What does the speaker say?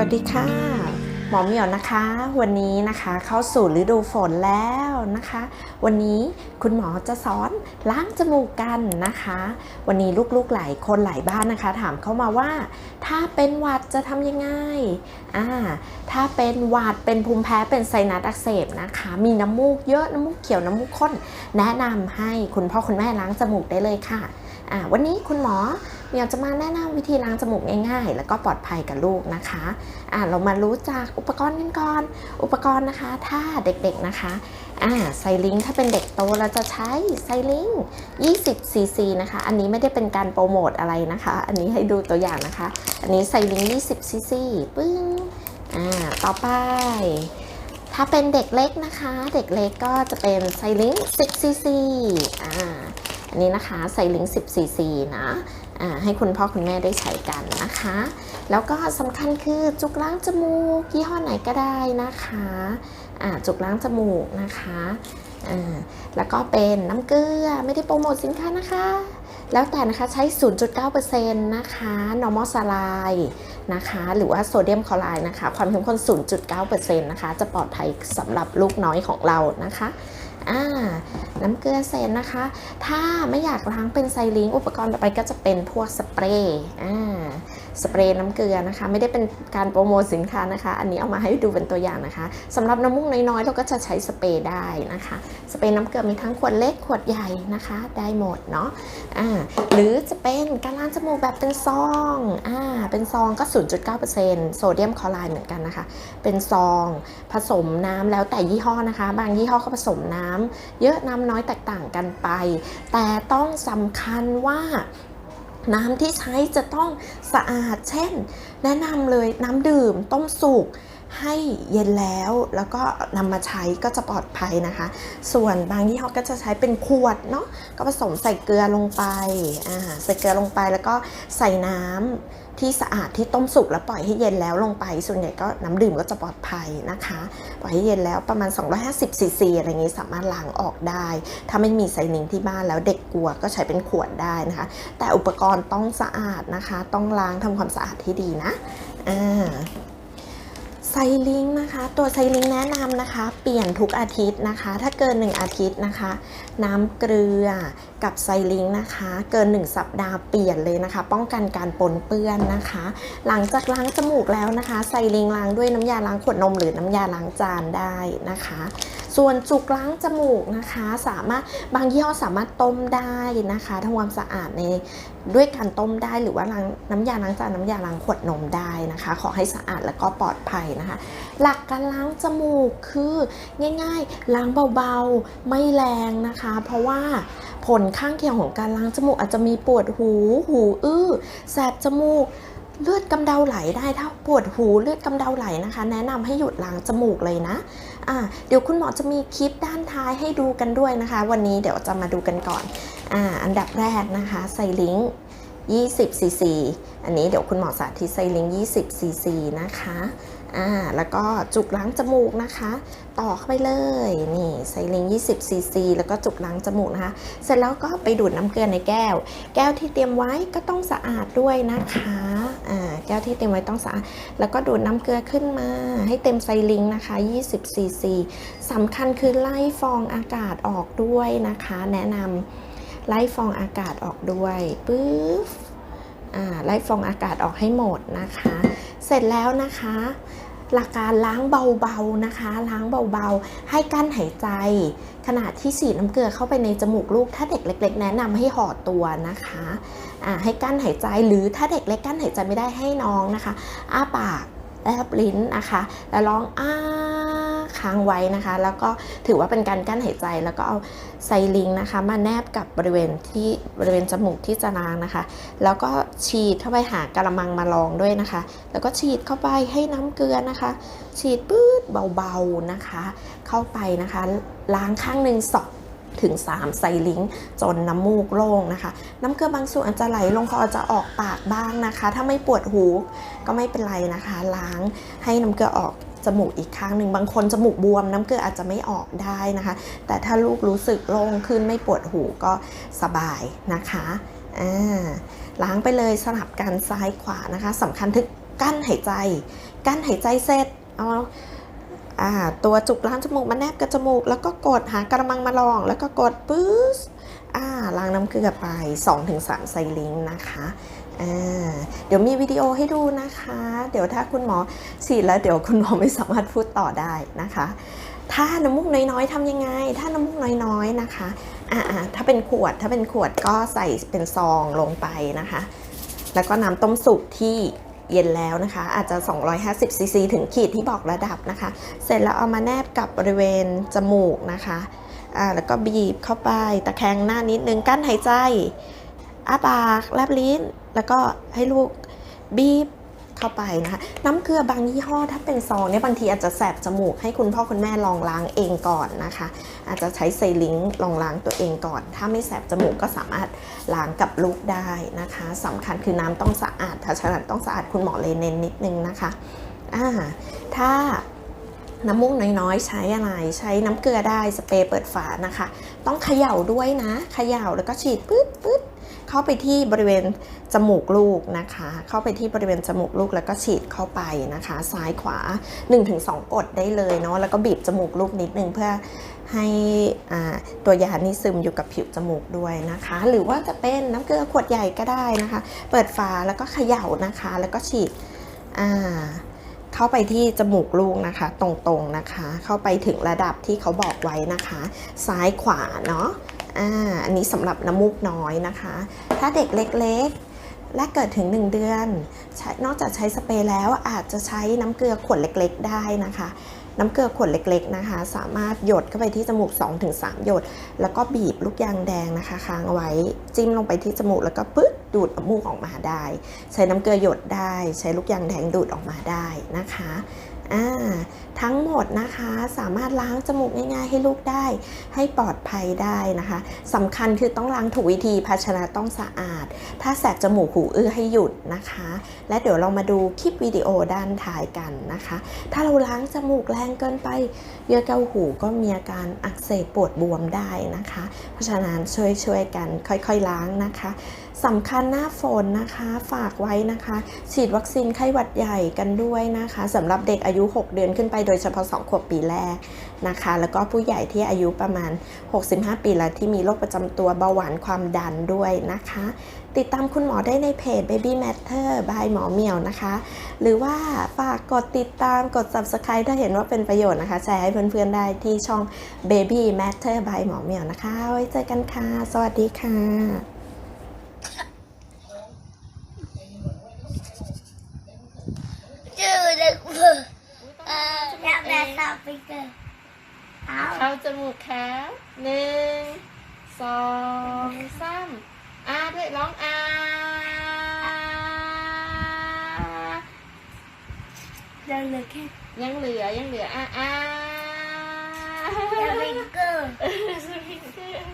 วัสดีค่ะ หมอเหมียวนะคะ วันนี้นะคะเข้าสู่ฤดูฝนแล้วนะคะ วันนี้คุณหมอจะสอนล้างจมูกกันนะคะ วันนี้ลูกๆหลายคนหลายบ้านนะคะ ถามเข้ามาว่า ถ้าเป็นหวัดจะทำยังไงอ่าถ้าเป็นหวัดเป็นภูมิแพ้เป็นไซนัสอักเสบนะคะ มีน้ำมูกเยอะน้ำมูกเขียวน้ำมูกข้น แนะนำให้คุณพ่อคุณแม่ล้างจมูกได้เลยค่ะอ่าวันนี้คุณหมอ เหมียวจะมาแนะนำวิธีล้างจมูกง่ายๆ แล้วก็ปลอดภัยกับลูกนะคะอ่าเรามารู้จักอุปกรณ์กันก่อน อุปกรณ์นะคะ ถ้าเด็กๆนะคะอ่าไซลิงถ้าเป็นเด็กโตเราจะใช้ไซลิง20ซีซีนะคะ อันนี้ไม่ได้เป็นการโปรโมทอะไรนะคะ อันนี้ให้ดูตัวอย่างนะคะ อันนี้ไซลิง20ซีซีปึ้งอ่าต่อไปถ้าเป็นเด็กเล็กนะคะ เด็กเล็กก็จะเป็นไซลิง10ซีซีอ่าอันนี้นะคะไซลิง10ซีซีนะ ให้คุณพ่อคุณแม่ได้ใช้กันนะคะ แล้วก็สำคัญคือจุกล้างจมูกยี่ห้อไหนก็ได้นะคะจุกล้างจมูกนะคะ แล้วก็เป็นน้ำเกลือไม่ได้โปรโมทสินค้านะคะ แล้วแต่นะคะใช้ 0.9%นะคะ normal saline นะคะ หรือว่าโซเดียมคลอไรด์นะคะ ความเข้มข้น 0.9%นะคะ จะปลอดภัยสำหรับลูกน้อยของเรานะคะอ่าน้ำเกลือเซนนะคะ ถ้าไม่อยากล้างเป็นไซลิงอุปกรณ์ต่อไปก็จะเป็นพวกสเปรย์อ่า สเปรย์น้ำเกลือนะคะ ไม่ได้เป็นการโปรโมทสินค้านะคะ อันนี้เอามาให้ดูเป็นตัวอย่างนะคะสำหรับน้ำมูกน้อยๆเราก็จะใช้สเปรย์ได้นะคะ สเปรย์น้ำเกลือมีทั้งขวดเล็กขวดใหญ่นะคะ ได้หมดเนาะอ่าหรือจะเป็นการล้างจมูกแบบเป็นซองอ่าเป็นซองก็ 0.9%โซเดียมคลอไรด์เหมือนกันนะคะ เป็นซองผสมน้ำแล้วแต่ยี่ห้อนะคะ บางยี่ห้อก็ผสมน้ำเยอะน้ำน้อยแตกต่างกันไป แต่ต้องสำคัญว่า น้ำที่ใช้จะต้องสะอาด เช่น แนะนำเลยน้ำดื่มต้มสุกให้เย็นแล้วแล้วก็นำมาใช้ก็จะปลอดภัยนะคะ ส่วนบางยี่ห้อก็จะใช้เป็นขวดเนาะก็ผสมใส่เกลือลงไปอ่าใส่เกลือลงไปแล้วก็ใส่น้ำ ที่สะอาดที่ต้มสุกแล้วปล่อยให้เย็นแล้วลงไป ส่วนใหญ่ก็น้ำดื่มก็จะปลอดภัยนะคะ ปล่อยให้เย็นแล้วประมาณ 250ซีซีอะไรอย่างนี้สามารถล้างออกได้ ถ้าไม่มีไซนิงที่บ้านแล้วเด็กกลัวก็ใช้เป็นขวดได้นะคะ แต่อุปกรณ์ต้องสะอาดนะคะ ต้องล้างทำความสะอาดที่ดีนะอ่า ไซลิงนะคะ ตัวไซลิงแนะนำนะคะ เปลี่ยนทุกอาทิตย์นะคะ ถ้าเกิน 1 อาทิตย์นะคะ น้ำเกลือกับไซลิงนะคะ เกิน 1 สัปดาห์เปลี่ยนเลยนะคะ ป้องกันการปนเปื้อนนะคะ หลังจากล้างจมูกแล้วนะคะ ไซลิงล้างด้วยน้ำยาล้างขวดนมหรือน้ำยาล้างจานได้นะคะ ส่วนจุกล้างจมูกนะคะ สามารถบางยี่ห้อสามารถต้มได้นะคะทำความสะอาดในด้วยการต้มได้หรือว่าล้างน้ำยาล้างจานน้ำยาล้างขวดนมได้นะคะ ขอให้สะอาดแล้วก็ปลอดภัยนะคะ หลักการล้างจมูกคือง่าย ๆ ล้างเบาๆไม่แรงนะคะ เพราะว่าผลข้างเคียงของการล้างจมูกอาจจะมีปวดหู หูอื้อ แสบจมูก เลือดกำเดาไหลได้ถ้าปวดหูเลือดกำเดาไหลนะคะ แนะนำให้หยุดล้างจมูกเลยนะอ่าเดี๋ยวคุณหมอจะมีคลิปด้านท้ายให้ดูกันด้วยนะคะ วันนี้เดี๋ยวจะมาดูกันก่อนอ่าอันดับแรกนะคะใส่ลิงก์20ซีซีอันนี้เดี๋ยวคุณหมอสาธิตใส่ลิงก์20ซีซีนะคะ อ่า แล้วก็จุกล้างจมูกนะคะ ต่อเข้าไปเลย นี่ใส่ลิงก์20ซีซีแล้วก็จุกล้างจมูกนะคะ เสร็จแล้วก็ไปดูดน้ำเกลือในแก้ว แก้วที่เตรียมไว้ก็ต้องสะอาดด้วยนะคะ แก้วที่เต็มไว้ต้องสะอาด แล้วก็ดูดน้ำเกลือขึ้นมา ให้เต็มไซลิงนะคะ 20 ซีซีสำคัญคือไล่ฟองอากาศออกด้วยนะคะ แนะนำไล่ฟองอากาศออกด้วยปึ๊บไล่ฟองอากาศออกให้หมดนะคะ เสร็จแล้วนะคะ หลักการล้างเบาๆนะคะ ล้างเบาๆ ให้กั้นหายใจ ขณะที่ฉีดน้ำเกลือเข้าไปในจมูกลูก ถ้าเด็กเล็ก ๆ แนะนำให้ห่อตัวนะคะให้กั้นหายใจหรือถ้าเด็กเล็กกั้นหายใจไม่ได้ให้น้องนะคะ อ้าปากแลบลิ้นนะคะ แล้วร้องอ้า ค้างไว้นะคะ แล้วก็ถือว่าเป็นการกั้นหายใจ แล้วก็เอาไซลิงนะคะ มาแนบกับบริเวณที่บริเวณจมูกที่จะล้างนะคะ แล้วก็ฉีดเข้าไปหากระมังมาลองด้วยนะคะ แล้วก็ฉีดเข้าไปให้น้ำเกลือนะคะ ฉีดปื๊ดเบาๆนะคะ เข้าไปนะคะ ล้างข้างหนึ่งสองถึง 3 ไซลิงจนน้ำมูกโล่งนะคะ น้ำเกลือบางส่วนอาจจะไหลลงคออาจจะออกปากบ้างนะคะ ถ้าไม่ปวดหูก็ไม่เป็นไรนะคะ ล้างให้น้ำเกลือออก จมูกอีกข้างหนึ่งบางคนจมูกบวมน้ำเกลืออาจจะไม่ออกได้นะคะ แต่ถ้าลูกรู้สึกโล่งขึ้นไม่ปวดหูก็สบายนะคะอ่าล้างไปเลยสลับกันซ้ายขวานะคะสำคัญทึกกั้นหายใจ กั้นหายใจเสร็จเอาตัวจุกล้างจมูกมาแนบกับจมูก แล้วก็กดหากระมังมาลอง แล้วก็กดปื๊สล้างน้ำเกลือไป 2-3ไซลิงนะคะ เดี๋ยวมีวิดีโอให้ดูนะคะ เดี๋ยวถ้าคุณหมอฉีดแล้วเดี๋ยวคุณหมอไม่สามารถพูดต่อได้นะคะ ถ้าน้ำมูกน้อยๆทำยังไง ถ้าน้ำมูกน้อยๆนะคะอ่าถ้าเป็นขวดถ้าเป็นขวดก็ใส่เป็นซองลงไปนะคะ แล้วก็น้ำต้มสุกที่เย็นแล้วนะคะ อาจจะ 250ซีซีถึงขีดที่บอกระดับนะคะ เสร็จแล้วเอามาแนบกับบริเวณจมูกนะคะอ่าแล้วก็บีบเข้าไปตะแคงหน้านิดนึงกั้นหายใจอ้าปากแลบลิ้น แล้วก็ให้ลูกบีบเข้าไปนะคะน้ำเกลือบางยี่ห้อถ้าเป็นซองเนี่ยบางทีอาจจะแสบจมูกให้คุณพ่อคุณแม่ลองล้างเองก่อนนะคะ อาจจะใช้ไซลิงค์ลองล้างตัวเองก่อน ถ้าไม่แสบจมูกก็สามารถล้างกับลูกได้นะคะสำคัญคือน้ำต้องสะอาดภาชนะต้องสะอาดคุณหมอเลยเน้นนิดนึงนะคะอ่าถ้าน้ำมูกน้อยๆ ใช้อะไรใช้น้ำเกลือได้สเปรย์เปิดฝานะคะ ต้องเขย่าด้วยนะเขย่าแล้วก็ฉีดปื๊ดปื๊ด เข้าไปที่บริเวณจมูกลูกนะคะ เข้าไปที่บริเวณจมูกลูกแล้วก็ฉีดเข้าไปนะคะ ซ้ายขวา 1-2 กดได้เลยเนาะแล้วก็บีบจมูกลูกนิดนึงเพื่อให้ตัวยานี่ซึมอยู่กับผิวจมูกด้วยนะคะ หรือว่าจะเป็นน้ำเกลือขวดใหญ่ก็ได้นะคะ เปิดฝาแล้วก็เขย่านะคะ แล้วก็ฉีดเข้าไปที่จมูกลูกนะคะ ตรงๆนะคะ เข้าไปถึงระดับที่เขาบอกไว้นะคะ ซ้ายขวาเนาะ อ่าอันนี้สำหรับน้ำมูกน้อยนะคะ ถ้าเด็กเล็กๆ และเกิดถึง 1 เดือนนอกจากใช้สเปรย์แล้วอาจจะใช้น้ำเกลือขวดเล็กๆ ได้นะคะ น้ำเกลือขวดเล็กๆนะคะ สามารถหยดเข้าไปที่จมูก 2-3 หยด แล้วก็บีบลูกยางแดงนะคะค้างเอาไว้จิ้มลงไปที่จมูกแล้วก็ปึ๊ดดูดมูกออกมาได้ ใช้น้ำเกลือหยดได้ ใช้ลูกยางแดงดูดออกมาได้นะคะ อ่าทั้งหมดนะคะสามารถล้างจมูกง่ายๆ ให้ลูกได้ให้ปลอดภัยได้นะคะสำคัญคือต้องล้างถูกวิธีภาชนะต้องสะอาด ถ้าแสบจมูกหูอื้อให้หยุดนะคะ และเดี๋ยวเรามาดูคลิปวิดีโอด้านท้ายกันนะคะ ถ้าเราล้างจมูกแรงเกินไป เยื่อแก้วหูก็มีอาการอักเสบปวดบวมได้นะคะ เพราะฉะนั้นช่วยๆกันค่อยๆล้างนะคะ สำคัญหน้าฝนนะคะฝากไว้นะคะ ฉีดวัคซีนไข้หวัดใหญ่กันด้วยนะคะสำหรับเด็กอายุ 6 เดือนขึ้นไปโดยเฉพาะ 2 ขวบปีแรกนะคะ แล้วก็ผู้ใหญ่ที่อายุประมาณ 65 ปีแล้วที่มีโรคประจำตัวเบาหวานความดันด้วยนะคะ ติดตามคุณหมอได้ในเพจ Baby Matter by หมอเหมียวนะคะ หรือว่าฝากกดติดตามกด subscribe ถ้าเห็นว่าเป็นประโยชน์นะคะแชร์ให้เพื่อนๆได้ที่ช่อง Baby Matter by หมอเหมียวนะคะ ไว้เจอกันค่ะ สวัสดีค่ะ ได้ซาปิเกอร์เอา เข้าจมูกค่ะหนึ่งสองสามอาด้วยร้องอา เดินเลยแค่ ยังเหลือยังเหลืออาอา ซาปิเกอร์ สวิงเกอร์